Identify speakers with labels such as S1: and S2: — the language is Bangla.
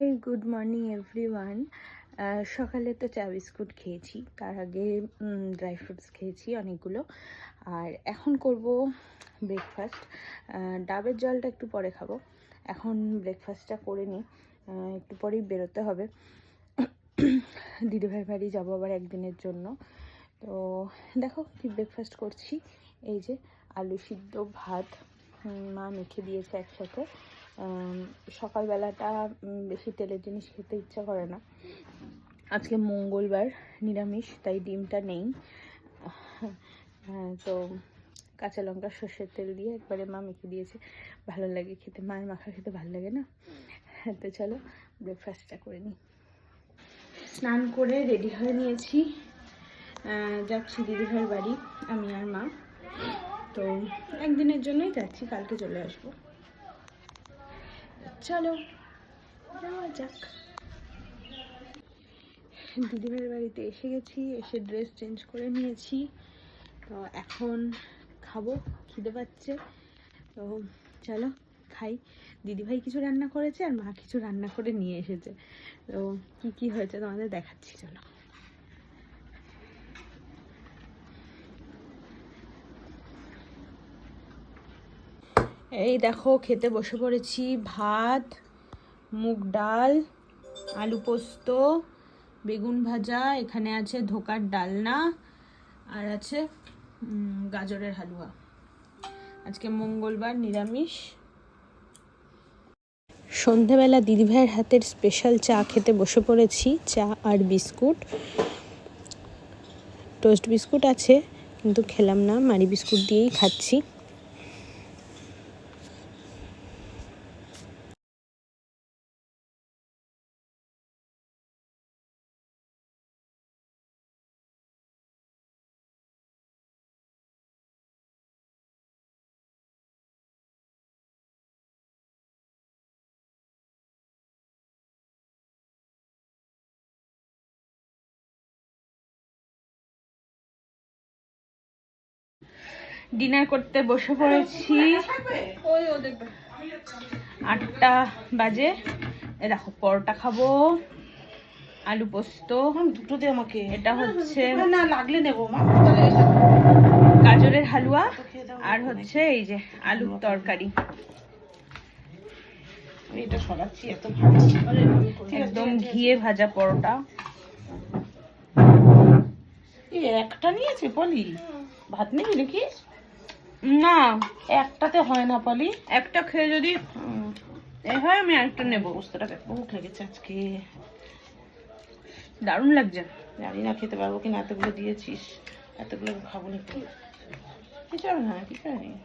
S1: গুড মর্নিং এভরিওয়ান সকালে তো চা বিস্কুট খেয়েছি। তার আগে ড্রাই ফ্রুটস খেয়েছি অনেকগুলো। আর এখন করব ব্রেকফাস্ট ডাবের জলটা একটু পরে খাব। এখন ব্রেকফাস্টটা করে নিই একটু পরেই বেরোতে হবে। দিদিভাই বাড়ি যাব আবার একদিনের জন্য। তো দেখো কি ব্রেকফাস্ট করছি। এই যে আলু সিদ্ধ ভাত মা মেখে দিয়েছে একসাথে। সকালবেলাটা বেশি তেলের জিনিস খেতে ইচ্ছা করে না। আজকে মঙ্গলবার নিরামিষ তাই ডিমটা নেই। হ্যাঁ, তো কাঁচা লঙ্কা সর্ষের তেল দিয়ে একবারে মা মেখে দিয়েছে। ভালো লাগে খেতে মায়ের মাখা খেতে ভালো লাগে না? তো চলো ব্রেকফাস্টটা করে নিই। স্নান করে রেডি হয়ে নিয়েছি। যাচ্ছি দিদিভাইয়ের বাড়ি আমি আর মা। তো একদিনের জন্যই যাচ্ছি কালকে চলে আসব। চলো, যাওয়া যাক। দিদিভাইয়ের বাড়িতে এসে গেছি, এসে ড্রেস চেঞ্জ করে নিয়েছি। তো এখন খাব, খিদে পাচ্ছে। তো চলো, খাই। দিদিভাই কিছু রান্না করেছে আর মা কিছু রান্না করে নিয়ে এসেছে। তো কি কি হয়েছে তোমাদের দেখাচ্ছি, চলো। এই দেখো, খেতে বসে পড়েছি। ভাত, মুগ ডাল, আলু পোস্ত, বেগুন ভাজা, এখানে আছে ধোকার ডালনা, আর আছে গাজরের হালুয়া। আজকে মঙ্গলবার, নিরামিষ। সন্ধেবেলা দিদিভাইয়ের হাতের স্পেশাল চা খেতে বসে পড়েছি, চা আর বিস্কুট। টোস্ট বিস্কুট আছে, কিন্তু খেলাম না মারি বিস্কুট দিয়েই খাচ্ছি। ডিনার করতে বসে পড়েছি। আটটা বাজে। দেখো পরোটা খাব আলু পোস্ত।
S2: দুটো দে আমাকে।
S1: এটা হচ্ছে
S2: না লাগলে নেব।
S1: গাজরের হালুয়া আর হচ্ছে এই যে আলুর তরকারি।
S2: এটা সরাচ্ছি এত
S1: একদম ঘিয়ে ভাজা পরোটা।
S2: একটা নিয়েছে পলি ভাত নেবি নাকি?
S1: না,
S2: একটাতে হয় না, পলি।
S1: একটা খেয়ে যদি এ হয়, আমি আরেকটা নেব।
S2: বুঝতে ভুক লেগেছে আজকে।
S1: দারুণ লাগছে।
S2: জানি না খেতে পারব কিনা, এতগুলো দিয়েছিস, এতগুলো খাব নাকি? কিছু হবে না কিছু হয়নি